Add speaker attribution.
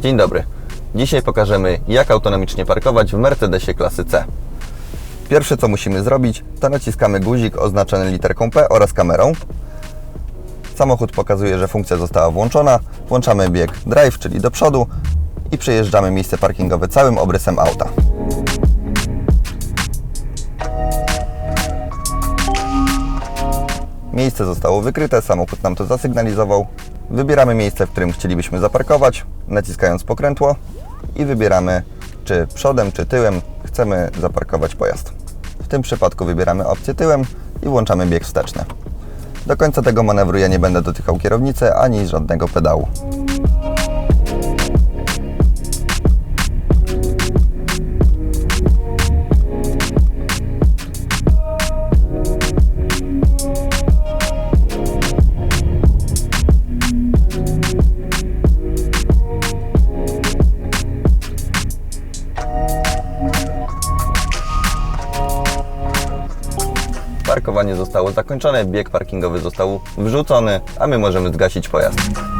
Speaker 1: Dzień dobry. Dzisiaj pokażemy, jak autonomicznie parkować w Mercedesie klasy C. Pierwsze co musimy zrobić, to naciskamy guzik oznaczony literką P oraz kamerą. Samochód pokazuje, że funkcja została włączona. Włączamy bieg drive, czyli do przodu i przejeżdżamy miejsce parkingowe całym obrysem auta. Miejsce zostało wykryte, samochód nam to zasygnalizował. Wybieramy miejsce, w którym chcielibyśmy zaparkować, naciskając pokrętło i wybieramy, czy przodem, czy tyłem chcemy zaparkować pojazd. W tym przypadku wybieramy opcję tyłem i włączamy bieg wsteczny. Do końca tego manewru ja nie będę dotykał kierownicy ani żadnego pedału. Parkowanie zostało zakończone, bieg parkingowy został wrzucony, a my możemy zgasić pojazd.